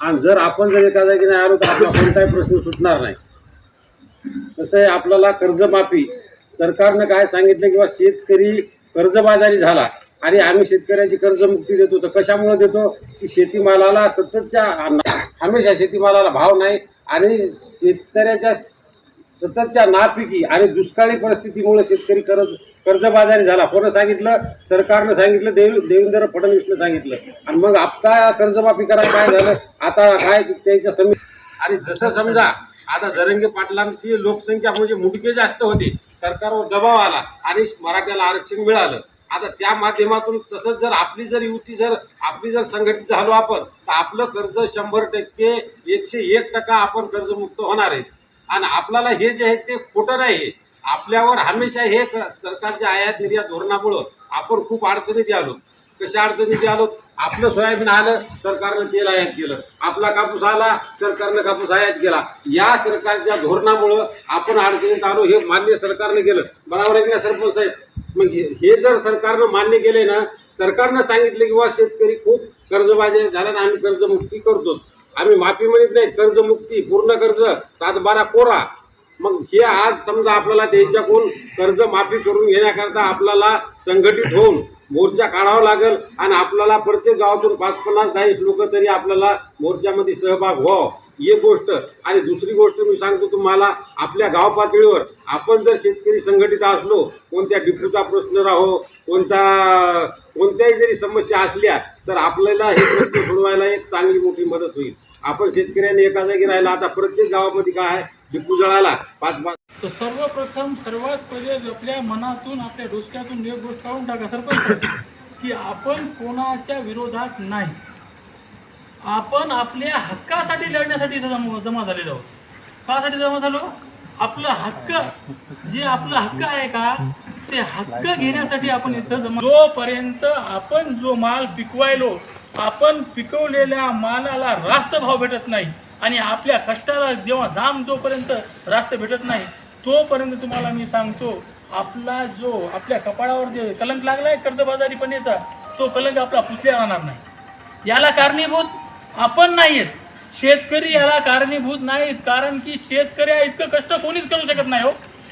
आणि जर आपण जर एका जागी नाही आलो तर आपला कोणताही प्रश्न सुटणार नाही तसं आहे आपल्याला कर्जमाफी सरकारनं काय सांगितलं किंवा शेतकरी कर्जबाजारी झाला आणि आम्ही शेतकऱ्याची कर्जमुक्ती देतो तर कशामुळे देतो? की शेतीमालाला सततच्या हमेशा शेतीमालाला भाव नाही आणि शेतकऱ्याच्या सततच्या नापिकी आणि दुष्काळी परिस्थितीमुळे शेतकरी कर्ज कर्जबाजारी झाला. कोणं सांगितलं? सरकारनं सांगितलं देव देवेंद्र फडणवीसनं सांगितलं. आणि मग आपका कर्जमाफी करायला काय झालं? आता काय त्याच्या समी आणि जसं समजा आता जरंगे पाटलांची लोकसंख्या म्हणजे मुडके जास्त होती. सरकारवर दबाव आला आणि मराठ्याला आरक्षण मिळालं. आता त्या माध्यमातून तसंच जर आपली जर युती जर आपली जर संघटित झालो आपण तर आपलं कर्ज शंभर टक्के एकशे एक टक्का आपण कर्जमुक्त होणार आहे. आणि आपल्याला हे जे आहे ते खोटं नाही आपल्यावर हमेशा हे क- सरकारच्या आयात निर्यात धोरणामुळं आपण खूप अडचणीत आलो. कशा अडचणीत आलो? आपलं सोयाबीन आलं सरकारनं तेल आयात केलं. आपला कापूस आला सरकारनं कापूस आयात केला. या सरकारच्या धोरणामुळं आपण अडचणीत आलो हे मान्य सरकारनं केलं. बरोबर आहे की सरपंच साहेब? मग हे हे जर सरकारनं मान्य केले ना सरकारनं सांगितलं की वा शेतकरी खूप कर्जबाजी झाला ना आम्ही कर्जमुक्ती करतो. आम्ही माफी म्हणत नाही. कर्जमुक्ती पूर्ण कर्ज सात बारा कोरा. मग हे आज समजा आपल्याला त्यांच्याकडून कर्ज माफी करून घेण्याकरता आपल्याला संघटित होऊन मोर्चा काढावा लागेल आणि आपल्याला प्रत्येक गावातून पाच पन्नास दहा लोक तरी आपल्याला मोर्चामध्ये सहभाग व्हावं. एक गोष्ट आणि दुसरी गोष्ट मी सांगतो तुम्हाला आपल्या गाव पातळीवर आपण जर शेतकरी संघटित असलो कोणत्या डिपूचा प्रश्न राहो कोणता कोणत्याही जरी समस्या असल्या तर आपल्याला हे प्रश्न सोडवायला एक चांगली मोठी मदत होईल. आपण शेतकऱ्यांनी एका जागी राहिला आता प्रत्येक गावामध्ये काय आहे डिपू जळाला पाच पाच तर सर्वप्रथम सर्वात पहिले आपल्या मनातून आपल्या डोसक्यातून एक गोष्ट काढून टाका सरपंच. की आपण कोणाच्या विरोधात नाही. आपण आपल्या हक्कासाठी लढण्यासाठी इथं जमा जमा झालेलो आहोत. कासाठी जमा झालो? आपलं हक्क जे आपलं हक्क आहे का ते हक्क घेण्यासाठी आपण इथं जमा जोपर्यंत आपण जो माल पिकवायलो आपण पिकवलेल्या मालाला रास्त भाव भेटत नाही आणि आपल्या कष्टाला जेव्हा दाम जोपर्यंत रास्त भेटत नाही तोपर्यंत तुम्हाला मी सांगतो आपला जो आपल्या कपाळावर जे कलंक लागलाय कर्जबाजारीपणेचा तो कलंक आपला पुसल्या जाणार नाही. याला कारणीभूत आपण नाहीयेत. शेतकरी याला कारणीभूत नाहीत. कारण की शेतकरी हा इतकं कष्ट कोणीच करू शकत नाही हो.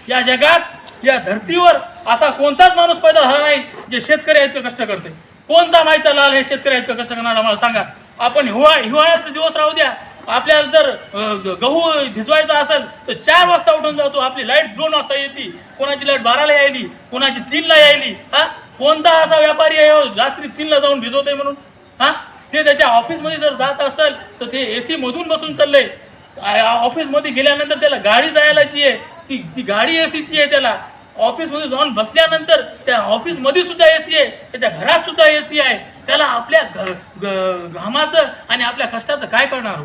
या जगात या धर्तीवर असा कोणताच माणूस पैदा झाला नाही जे शेतकरी इतकं कष्ट करते कोणता माहिती लाल हे शेतकरी इतकं कष्ट करणार मला सांगा. आपण हिवाळा हिवाळ्याचा दिवस राहू द्या. आपल्याला जर गहू भिजवायचा असेल तर चार वाजता उठून जातो. आपली लाइट दोन वाजता येते. कोणाची लाइट बाराला यायली कोणाची तीनला यायली हा? कोणता असा व्यापारी आहे हो, रात्री तीनला जाऊन भिजवते म्हणून? हा? ते त्याच्या ऑफिसमध्ये जर जात असेल तर ते ए सी मधून बसून चाललंय ऑफिसमध्ये गेल्यानंतर त्याला गाडी जायलाची आहे. ती ती गाडी ए सीची आहे त्याला. ऑफिसमध्ये जाऊन बसल्यानंतर त्या ऑफिसमध्ये सुद्धा ए सी आहे. त्याच्या घरात सुद्धा ए सी आहे. त्याला आपल्या घ- घामाचं आणि आपल्या कष्टाचं काय करणार हो?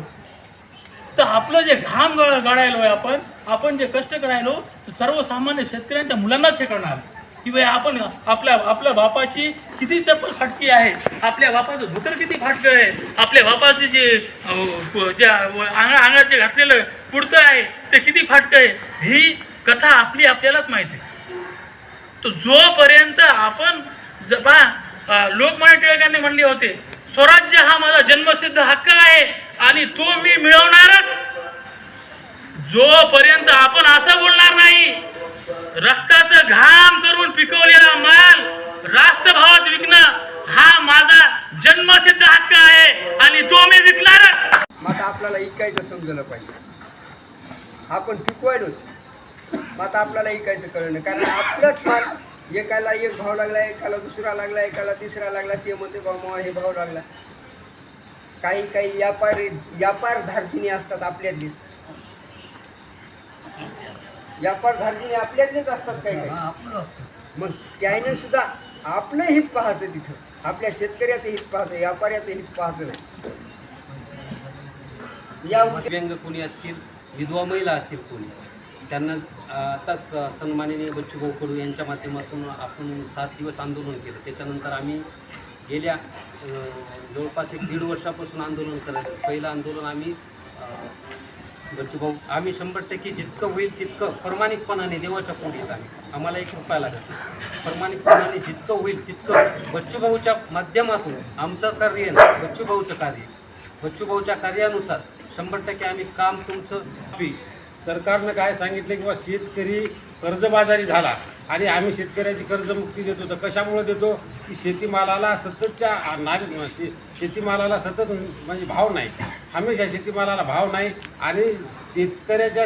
तर आपलं जे घाम गळ गळायलो आहे आपण आपण जे कष्ट करायलो सर्वसामान्य शेतकऱ्यांच्या मुलांनाच हे करणार. की बाई आपण आपल्या आपल्या बापाची किती चप्पल फाटकी आहे. आपल्या बापाचं धोतर किती फाटकं आहे. आपल्या बापाचे जे जे अंगा अंगात जे घातलेलं कुडतं आहे ते किती फाटकं आहे ही कथा आपली आपल्यालाच माहिती आहे. तर जोपर्यंत आपण बा लोकमान्य टिळकांनी म्हणले होते स्वराज्य हा माझा जन्मसिद्ध हक्क आहे आणि तो मी मिळवणारच. जोपर्यंत जन्मसिद्ध हक्क आहे आणि तो मी विकणारच मग आता आपल्याला इकायचं समजलं पाहिजे. आपण पिकवायलोच मग आता आपल्याला इकायचं कळलं. कारण आपलंच माल एकाला एक भाव लागला एकाला दुसरा लागला एकाला तिसरा लागला ते म्हणते भाऊ मग हे भाव लागला. काही काही व्यापारी व्यापार धारकिनी असतात आपल्यातलीच व्यापार धारकिनी आपल्यातलेच असतात काही काही. मग त्याने सुद्धा आपलं हित पाहायचं तिथं. आपल्या शेतकऱ्याचं हित पाहायचं व्यापाऱ्याचं हित पाहायचं या दिव्यांग कोणी असतील विधवा महिला असतील कोणी त्यांना आताच अ, सन्माननीय बच्चूभाऊ कडू यांच्या माध्यमातून आपण सात दिवस आंदोलन केलं. त्याच्यानंतर आम्ही गेल्या जवळपास एक दीड वर्षापासून आंदोलन करायचं पहिलं आंदोलन आम्ही अ, आम्ही शंभर टक्के जितकं होईल तितकं प्रमाणिकपणाने देवाच्या पोटीत आम्ही आम्हाला एक रुपया लागत प्रमाणिकपणाने जितकं होईल तितकं बच्चूभाऊच्या माध्यमातून आमचं कार्य आहे ना बच्चूभाऊचं कार्य. बच्चूभाऊच्या कार्यानुसार शंभर टक्के आम्ही काम तुमचं सरकारनं काय सांगितलं किंवा शेतकरी कर्जबाजारी झाला आणि आम्ही शेतकऱ्याची कर्जमुक्ती देतो. तर कशामुळे देतो? की शेतीमालाला सततच्या नाग शे- शेतीमालाला सतत म्हणजे भाव नाही. हमेशा शेतीमालाला भाव नाही आणि शेतकऱ्याच्या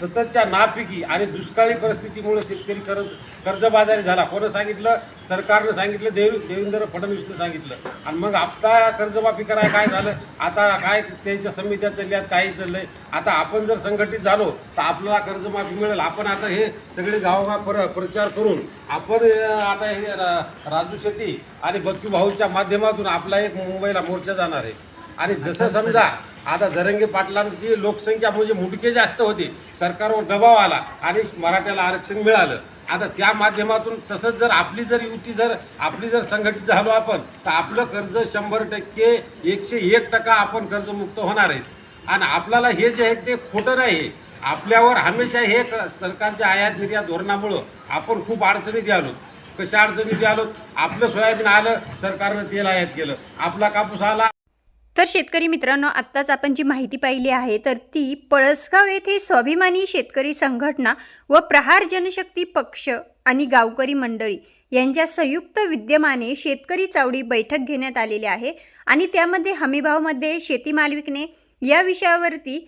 सततच्या नापिकी आणि दुष्काळी परिस्थितीमुळे शेतकरी कर्ज कर्जबाजारी झाला. कोणं सांगितलं? सरकारनं सांगितलं देव देवेंद्र फडणवीसनं सांगितलं. आणि मग आता कर्जमाफी करायला काय झालं? आता काय त्यांच्या समित्या चालल्यात काही चाललंय? आता आपण जर संघटित झालो तर आपल्याला कर्जमाफी मिळेल. आपण आता हे सगळे गावोगाव प्र प्रचार करून आपण आता हे राजू शेट्टी आणि बच्चू भाऊच्या माध्यमातून आपला एक मुंबईला मोर्चा जाणार आहे. आणि जसं समजा आता जरंगे पाटलांची लोकसंख्या म्हणजे मुटके जास्त होती. सरकारवर दबाव आला आणि मराठ्याला आरक्षण मिळालं. आता त्या माध्यमातून तसंच जर आपली जर युती जर आपली जर संघटित झालो आपण तर आपलं कर्ज शंभर टक्के एकशे एक टक्का आपण कर्जमुक्त होणार आहे. आणि आपल्याला हे जे आहे ते खोटं नाही. आपल्यावर हमेशा हे क- सरकारच्या आयात निर्यात धोरणामुळं आपण खूप अडचणीत आलो. कशा अडचणीत आलो? आपलं सोयाबीन आलं सरकारनं तेल आयात केलं. आपला कापूस आला. तर शेतकरी मित्रांनो आत्ताच आपण जी माहिती पाहिली आहे तर ती पळसगाव येथे स्वाभिमानी शेतकरी संघटना व प्रहार जनशक्ती पक्ष आणि गावकरी मंडळी यांच्या संयुक्त विद्यमाने शेतकरी चावडी बैठक घेण्यात आलेली आहे आणि त्यामध्ये हमीभावमध्ये शेतीमाल विकणे या विषयावरती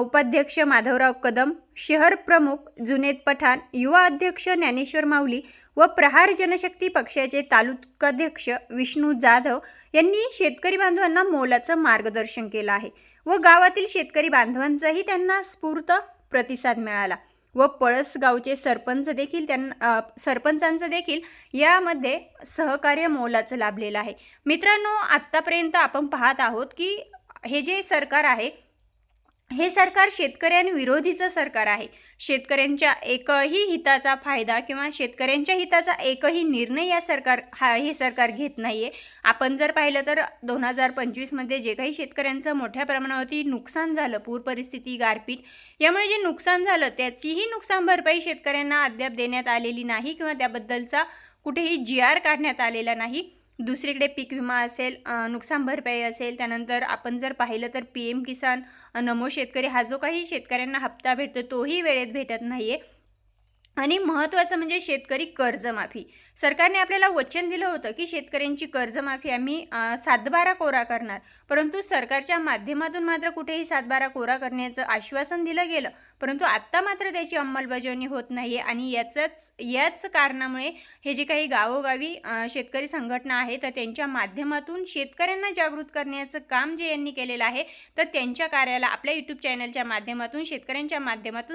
उपाध्यक्ष माधवराव कदम शहर प्रमुख जुनेद पठाण युवा अध्यक्ष ज्ञानेश्वर माऊली व प्रहार जनशक्ती पक्षाचे तालुकाध्यक्ष विष्णू जाधव यांनी शेतकरी बांधवांना मोलाचं मार्गदर्शन केलं आहे व गावातील शेतकरी बांधवांचाही त्यांना स्फूर्त प्रतिसाद मिळाला व पळस गावचे सरपंच देखील त्यांना सरपंचांचं देखील यामध्ये सहकार्य मोलाचं लाभलेलं आहे. मित्रांनो आत्तापर्यंत आपण पाहत आहोत की हे जे सरकार आहे हे सरकार शेतकऱ्यांविरोधीचं सरकार आहे. शेतकऱ्यांच्या एकही हिताचा फायदा किंवा शेतकऱ्यांच्या हिताचा एकही निर्णय या सरकार हा हे सरकार घेत नाही आहे आपण जर पाहिलं तर दोन हजार पंचवीसमध्ये जे काही शेतकऱ्यांचं मोठ्या प्रमाणावरती नुकसान झालं पूर परिस्थिती गारपीट यामुळे जे नुकसान झालं त्याचीही नुकसान भरपाई शेतकऱ्यांना अद्याप देण्यात आलेली नाही किंवा त्याबद्दलचा कुठेही जी आर काढण्यात आलेला नाही. दुसरीकडे पीक विमा असेल नुकसान भरपाई असेल त्यानंतर आपण जर पाहिलं तर पी एम किसान नमो शेतकरी हा जो काही शेतकऱ्यांना हप्ता भेटतो तोही वेळेत भेटत नाही आहे आणि महत्त्वाचं म्हणजे शेतकरी कर्जमाफी. सरकारने आपल्याला वचन दिलं होतं की शेतकऱ्यांची कर्जमाफी आम्ही सातबारा कोरा करणार. परंतु सरकारच्या माध्यमातून मात्र कुठेही सातबारा कोरा करण्याचं आश्वासन दिलं गेलं. परंतु आत्ता मात्र त्याची अंमलबजावणी होत नाही आहे आणि याचंच याच कारणामुळे हे जे काही गावोगावी शेतकरी संघटना आहे तर त्यांच्या माध्यमातून शेतकऱ्यांना जागृत करण्याचं काम जे यांनी केलेलं आहे तर त्यांच्या कार्याला आपल्या यूट्यूब चॅनलच्या माध्यमातून शेतकऱ्यांच्या माध्यमातून